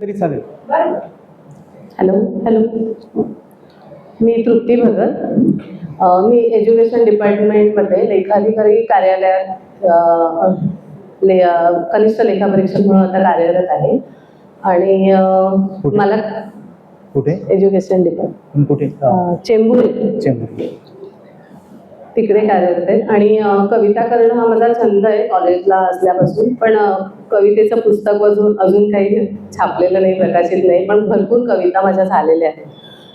तरी चालेल. Hello hello. मी तृप्ती भगत. मी एज्युकेशन डिपार्टमेंटमध्ये लेखाधिकारी कार्यालयात ले कनिष्ठ लेखा परीक्षक म्हणून आता कार्यरत आहे. आणि? मला कुठे? एज्युकेशन डिपार्टमेंट कुठे? चेंबूर. येथे. चेंबूर. तिकडे कार्यरत आहे आणि कविता करणं हा माझा छंद आहे कॉलेजला असल्यापासून. पण कवितेचं पुस्तक अजून अजून काही छापलेलं नाही प्रकाशित नाही. पण भरपूर कविता माझ्या झालेल्या आहेत.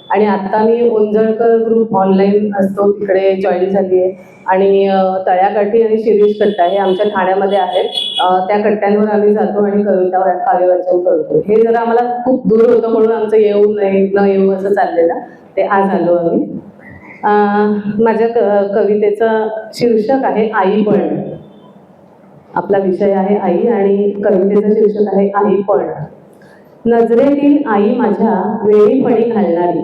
आणि आत्ता मी ओंजळकर ग्रुप ऑनलाईन असतो तिकडे जॉईन झाली आहे. आणि तळ्याकाठी आणि शिरीष कट्टा हे आमच्या ठाण्यामध्ये आहेत. त्या कट्ट्यांवर आम्ही जातो आणि कविता काव्यवाचन करतो. हे जरा आम्हाला खूप दूर होतं म्हणून आमचं येऊ नाही न येऊ असं चाललेलं. ते आज आलो आम्ही. माझ्या क कवितेचं शीर्षक आहे आई पण. आपला विषय आहे आई आणि कवितेचं शीर्षक आहे आई पण. नजरेतील आई माझ्या वेळीपणी घालणारी.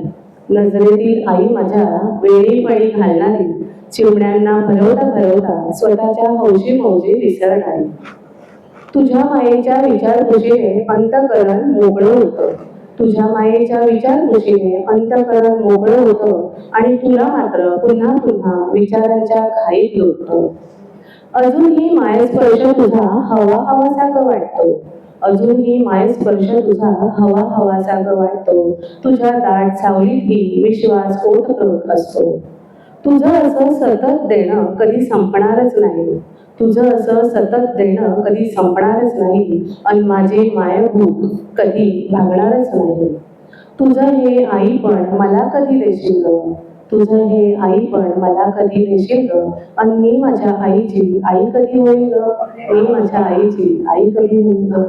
नजरेतील आई माझ्या वेळीपणी घालणारी. चिमण्यांना भरवता भरवता स्वतःच्या हौशी मौजी विसरणारी. तुझ्या मायेच्या विचारकुशीने अंतकरण मोगळं होतं. तुझ्या मायेच्या विचारकुशीने अंतकरण मोकळं होतं आणि तुला मात्र पुन्हा पुन्हा विचारांच्या घाईत लोटतो. अजूनही मायस्पर्श तुझा हवा हवासारखं वाटतो. अजूनही मायस्पर्श तुझा हवा हवासारखं वाटतो. तुझ्या दाट सावलीतही विश्वास ओतप्रोत असतो. तुझं असं सतत देणं कधी संपणारच नाही. तुझं असं सतत देणं कधी संपणारच नाही आणि माझी मायभूक कधी भागणारच नाही. तुझं हे आई पण मला कधी देशील ग? तुझं हे आई पण मला कधी देशील ग? आणि मी माझ्या आईची आई कधी होईल ग? मी माझ्या आईची आई कधी होईल ग?